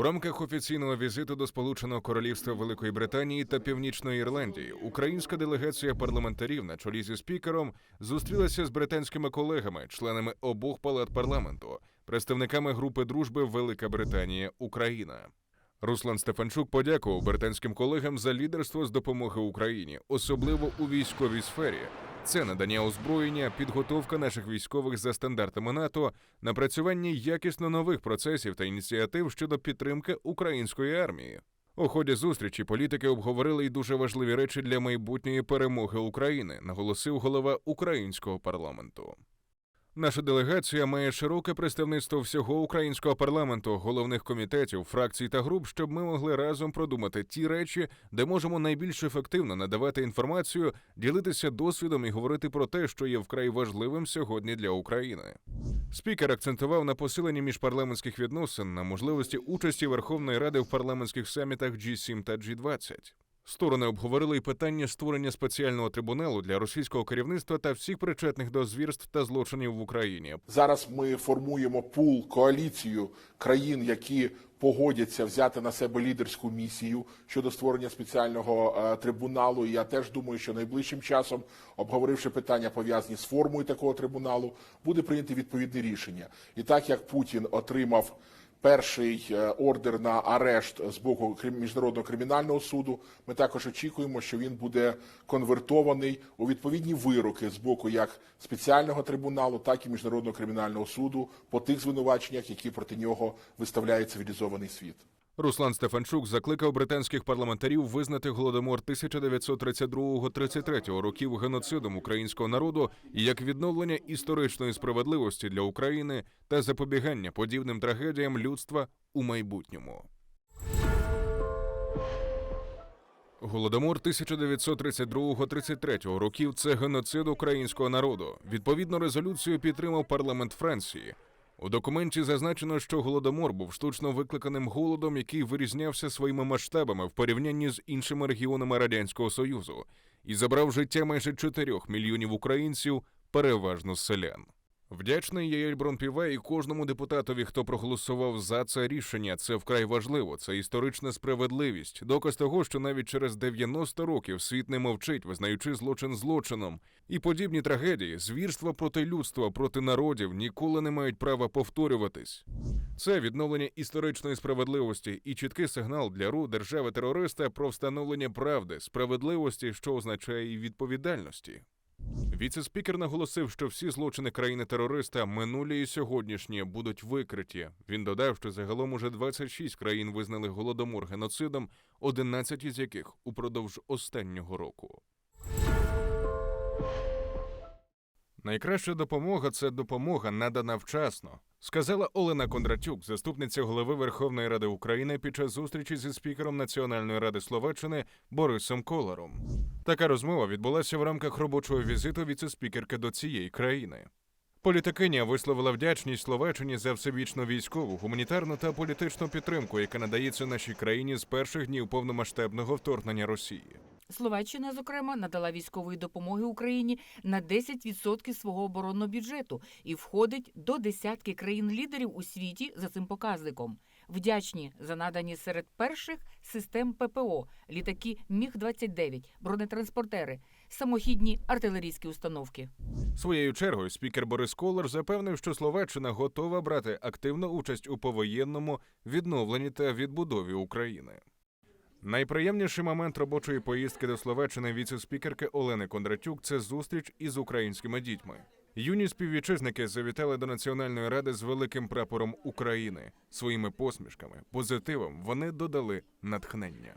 У рамках офіційного візиту до Сполученого Королівства Великої Британії та Північної Ірландії українська делегація парламентарів на чолі зі спікером зустрілася з британськими колегами, членами обох палат парламенту, представниками групи дружби Велика Британія Україна. Руслан Стефанчук подякував британським колегам за лідерство з допомоги Україні, особливо у військовій сфері. Це надання озброєння, підготовка наших військових за стандартами НАТО, напрацювання якісно нових процесів та ініціатив щодо підтримки української армії. У ході зустрічі політики обговорили й дуже важливі речі для майбутньої перемоги України, наголосив голова українського парламенту. Наша делегація має широке представництво всього українського парламенту, головних комітетів, фракцій та груп, щоб ми могли разом продумати ті речі, де можемо найбільш ефективно надавати інформацію, ділитися досвідом і говорити про те, що є вкрай важливим сьогодні для України. Спікер акцентував на посиленні міжпарламентських відносин, на можливості участі Верховної Ради в парламентських самітах G7 та G20. Сторони обговорили й питання створення спеціального трибуналу для російського керівництва та всіх причетних до звірств та злочинів в Україні. Зараз ми формуємо пул коаліцію країн, які погодяться взяти на себе лідерську місію щодо створення спеціального е, трибуналу. І я теж думаю, що найближчим часом, обговоривши питання пов'язані з формою такого трибуналу, буде прийнято відповідне рішення. І так як Путін отримав перший е, ордер на арешт з боку міжнародного кримінального суду. Ми також очікуємо, що він буде конвертований у відповідні вироки з боку як спеціального трибуналу, так і міжнародного кримінального суду по тих звинуваченнях, які проти нього виставляє цивілізований світ. Руслан Стефанчук закликав британських парламентарів визнати голодомор 1932-33 років геноцидом українського народу як відновлення історичної справедливості для України та запобігання подібним трагедіям людства у майбутньому. Голодомор 1932-33 років це геноцид українського народу. Відповідну резолюцію підтримав парламент Франції. У документі зазначено, що голодомор був штучно викликаним голодом, який вирізнявся своїми масштабами в порівнянні з іншими регіонами радянського союзу, і забрав життя майже 4 мільйонів українців, переважно селян. Вдячний Яєль Бронпіве і кожному депутатові, хто проголосував за це рішення. Це вкрай важливо. Це історична справедливість. Доказ того, що навіть через 90 років світ не мовчить, визнаючи злочин злочином. І подібні трагедії, звірства проти людства, проти народів ніколи не мають права повторюватись. Це відновлення історичної справедливості і чіткий сигнал для РУ держави-терориста про встановлення правди, справедливості, що означає і відповідальності. Віце-спікер наголосив, що всі злочини країни-терориста, минулі і сьогоднішні, будуть викриті. Він додав, що загалом уже 26 країн визнали голодомор геноцидом, 11 із яких упродовж останнього року. Найкраща допомога це допомога надана вчасно, сказала Олена Кондратюк, заступниця голови Верховної Ради України під час зустрічі зі спікером Національної ради Словаччини Борисом Коларом. Така розмова відбулася в рамках робочого візиту віце-спікерки до цієї країни. Політикиня висловила вдячність Словаччині за всебічну військову, гуманітарну та політичну підтримку, яка надається нашій країні з перших днів повномасштабного вторгнення Росії. Словаччина, зокрема, надала військової допомоги Україні на 10% свого оборонного бюджету і входить до десятки країн-лідерів у світі за цим показником. Вдячні за надані серед перших систем ППО, літаки Міг-29, бронетранспортери, самохідні артилерійські установки. Своєю чергою спікер Борис Колар запевнив, що Словаччина готова брати активну участь у повоєнному відновленні та відбудові України. Найприємніший момент робочої поїздки до Словаччини віце-спікерки Олени Кондратюк це зустріч із українськими дітьми. Юні співвітчизники завітали до Національної ради з великим прапором України. Своїми посмішками, позитивом вони додали натхнення.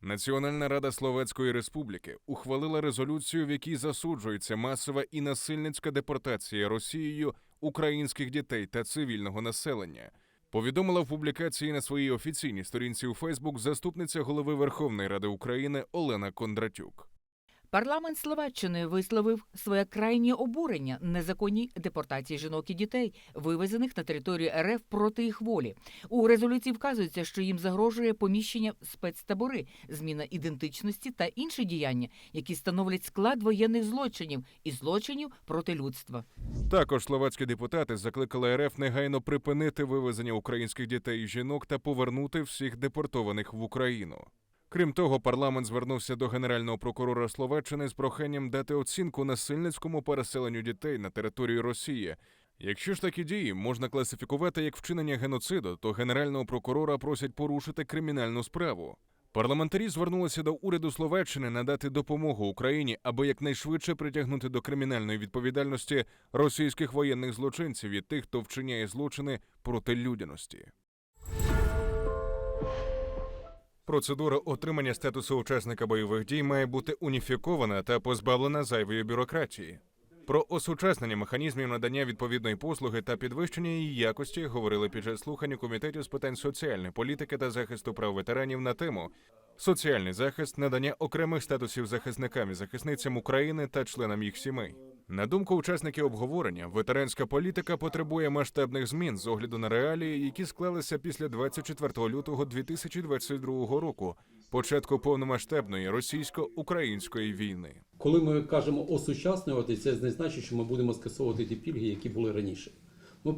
Національна рада Словацької Республіки ухвалила резолюцію, в якій засуджується масова і насильницька депортація Росією українських дітей та цивільного населення. Повідомила в публікації на своїй офіційній сторінці у Фейсбук заступниця голови Верховної Ради України Олена Кондратюк. Парламент Словаччини висловив своє крайнє обурення незаконній депортації жінок і дітей, вивезених на територію РФ проти їх волі. У резолюції вказується, що їм загрожує поміщення в спецтабори, зміна ідентичності та інші діяння, які становлять склад воєнних злочинів і злочинів проти людства. Також словацькі депутати закликали РФ негайно припинити вивезення українських дітей і жінок та повернути всіх депортованих в Україну. Крім того, парламент звернувся до генерального прокурора Словаччини з проханням дати оцінку насильницькому переселенню дітей на територію Росії. Якщо ж такі дії можна класифікувати як вчинення геноциду, то генерального прокурора просять порушити кримінальну справу. Парламентарі звернулися до уряду Словаччини надати допомогу Україні, аби якнайшвидше притягнути до кримінальної відповідальності російських воєнних злочинців і тих, хто вчиняє злочини проти людяності. Процедура отримання статусу учасника бойових дій має бути уніфікована та позбавлена зайвої бюрократії. Про осучаснення механізмів надання відповідної послуги та підвищення її якості говорили під час слухань у комітеті з питань соціальної політики та захисту прав ветеранів на тему соціальний захист, надання окремих статусів захисникам і захисницям України та членам їх сімей. На думку учасників обговорення, ветеранська політика потребує масштабних змін з огляду на реалії, які склалися після 24 лютого 2022 року, початку повномасштабної російсько-української війни. Коли ми кажемо осучаснювати, це не значить, що ми будемо скасовувати ті пільги, які були раніше. Ми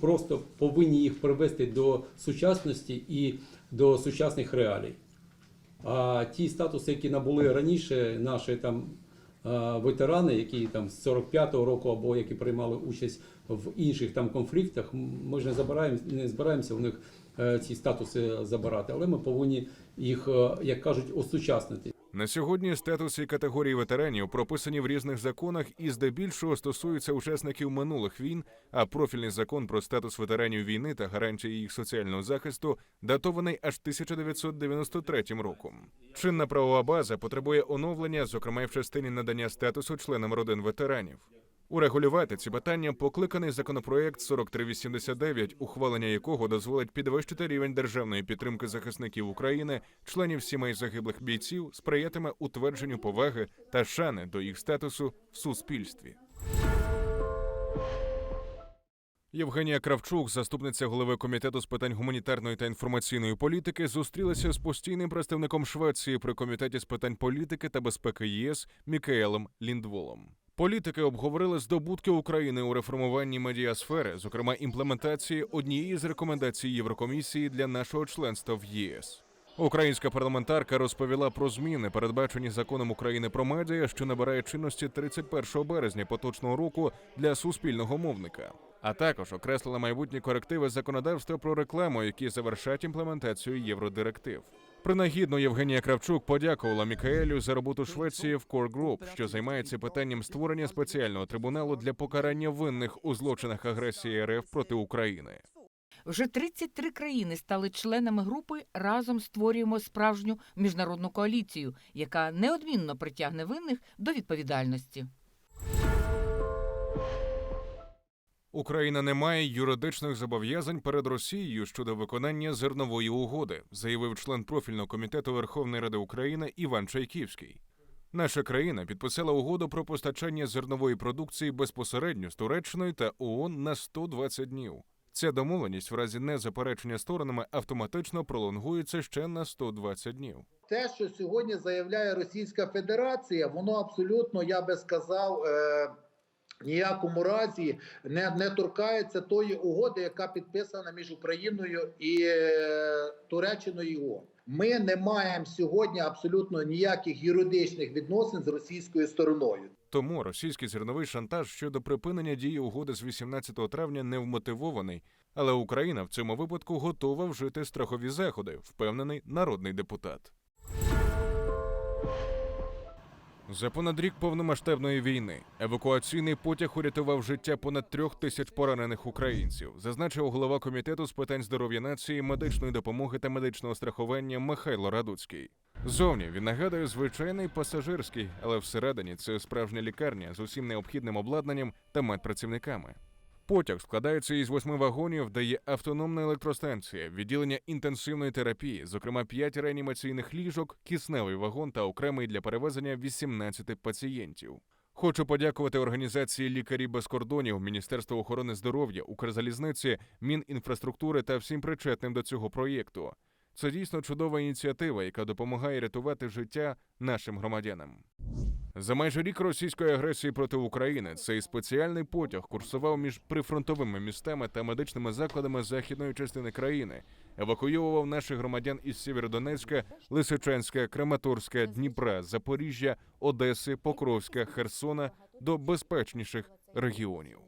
просто повинні їх привести до сучасності і до сучасних реалій. А ті статуси, які набули раніше, наші там ветерани, які там з 45-го року або які приймали участь в інших там конфліктах, ми ж не забираємо, не збираємося у них ці статуси забирати, але ми повинні їх, е, як кажуть, осучаснити. На сьогодні статус і категорії ветеранів прописані в різних законах і здебільшого стосуються учасників минулих війн, а профільний закон про статус ветеранів війни та гарантії їх соціального захисту датований аж 1993 роком. Чинна правова база потребує оновлення, зокрема й в частині надання статусу членам родин ветеранів. Урегулювати ці питання покликаний законопроект 4389, ухвалення якого дозволить підвищити рівень державної підтримки захисників України, членів сімей загиблих бійців, сприятиме утвердженню поваги та шани до їх статусу в суспільстві. Євгенія Кравчук, заступниця голови комітету з питань гуманітарної та інформаційної політики, зустрілася з постійним представником Швеції при комітеті з питань політики та безпеки ЄС Мікаелем Ліндволом. Політики обговорили здобутки України у реформуванні медіасфери, зокрема імплементації однієї з рекомендацій Єврокомісії для нашого членства в ЄС. Українська парламентарка розповіла про зміни, передбачені законом України про медіа, що набирає чинності 31 березня поточного року для суспільного мовника. А також окреслила майбутні корективи законодавства про рекламу, які завершать імплементацію євродиректив. Принагідно Євгенія Кравчук подякувала Мікаелю за роботу Швеції в Core Group, що займається питанням створення спеціального трибуналу для покарання винних у злочинах агресії РФ проти України. Вже 33 країни стали членами групи. Разом створюємо справжню міжнародну коаліцію, яка неодмінно притягне винних до відповідальності. Україна не має юридичних зобов'язань перед Росією щодо виконання зернової угоди, заявив член профільного комітету Верховної Ради України Іван Чайківський. Наша країна підписала угоду про постачання зернової продукції безпосередньо з Туреччиною та ООН на 120 днів. Ця домовленість в разі незаперечення сторонами автоматично пролонгується ще на 120 днів. те, що сьогодні заявляє Російська Федерація, воно абсолютно, я би сказав, е, ніякому разі не, не торкається тої угоди, яка підписана між Україною і е, Туреччиною. і ООН. Ми не маємо сьогодні абсолютно ніяких юридичних відносин з російською стороною. Тому російський зерновий шантаж щодо припинення дії угоди з 18 травня не вмотивований, але Україна в цьому випадку готова вжити страхові заходи, впевнений народний депутат. За понад рік повномасштабної війни евакуаційний потяг урятував життя понад трьох тисяч поранених українців, зазначив голова комітету з питань здоров'я нації, медичної допомоги та медичного страхування Михайло Радуцький. Зовні він нагадує звичайний пасажирський, але всередині це справжня лікарня з усім необхідним обладнанням та медпрацівниками. Потяг складається із восьми вагонів, де є автономна електростанція, відділення інтенсивної терапії, зокрема 5 реанімаційних ліжок, кисневий вагон та окремий для перевезення 18 пацієнтів. Хочу подякувати організації Лікарі без кордонів, Міністерству охорони здоров'я, Укрзалізниці, Мінінфраструктури та всім причетним до цього проєкту. Це дійсно чудова ініціатива, яка допомагає рятувати життя нашим громадянам. За майже рік російської агресії проти України цей спеціальний потяг курсував між прифронтовими містами та медичними закладами західної частини країни, евакуював наших громадян із Сєвєродонецька, Лисичанська, Краматорська, Дніпра, Запоріжжя, Одеси, Покровська, Херсона до безпечніших регіонів.